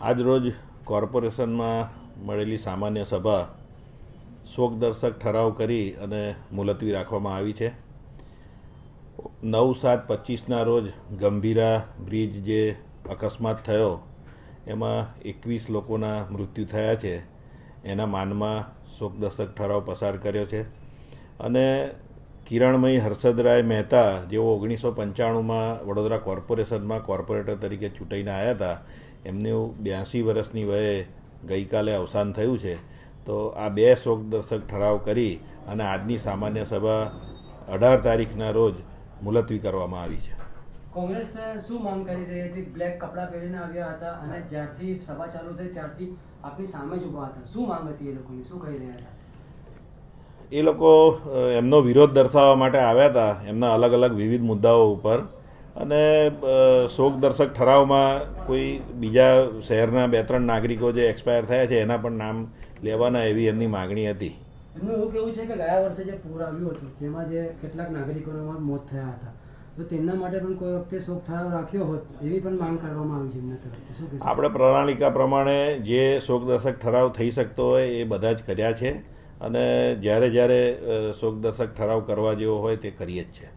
આજ રોજ કોર્પોરેશનમાં મળેલી સામાન્ય સભા શોકદર્શક ઠરાવ કરી અને મુલતવી રાખવામાં આવી છે. નવ સાત પચીસના રોજ ગંભીરા બ્રિજ જે અકસ્માત થયો, એમાં એકવીસ લોકોના મૃત્યુ થયા છે. એના માનમાં શોકદર્શક ઠરાવ પસાર કર્યો છે. અને કિરણમયી હર્ષદરાય મહેતા, જેઓ ઓગણીસો પંચાણુંમાં વડોદરા કોર્પોરેશનમાં કોર્પોરેટર તરીકે ચૂંટાઈને આવ્યા હતા, એમનું બ્યાસી વર્ષની વયે ગઈકાલે અવસાન થયું છે. તો આ બે શોકદર્શક ઠરાવ કરી અને આજની સામાન્ય સભા અઢાર તારીખના રોજ મુલતવી કરવામાં આવી છે. કોંગ્રેસ શું માંગ કરી રહી હતી? બ્લેક કપડાં પહેરીને આવ્યા હતા અને જ્યારથી સભા ચાલુ થઈ ત્યારથી આપની સામે જ ઊભા હતા. શું માંગ હતી એ લોકોની? શું કહી રહ્યા હતા? એ લોકો એમનો વિરોધ દર્શાવવા માટે આવ્યા હતા એમના અલગ અલગ વિવિધ મુદ્દાઓ ઉપર. અને શોકદર્શક ઠરાવમાં કોઈ બીજા શહેરના બે ત્રણ નાગરિકો જે એક્સપાયર થયા છે એના પણ નામ લેવાના એવી એમની માગણી હતી. એમનું એવું કેવું છે કે ગયા વર્ષે જે પૂર આવ્યું હતું તેમાં જે કેટલાક નાગરિકોના મોત થયા હતા. તો તેમના માટે પણ કોઈ વખતે શોક ઠરાવ રાખ્યો હોત એવી પણ માંગ કરવામાં આવી છે એમના તરફથી. શું આપણે પ્રણાલિકા પ્રમાણે જે શોકદર્શક ઠરાવ થઈ શકતો હોય એ બધા જ કર્યા છે. અને જ્યારે જ્યારે શોકદર્શક ઠરાવ કરવા જેવો હોય તે કરીએ જ છે.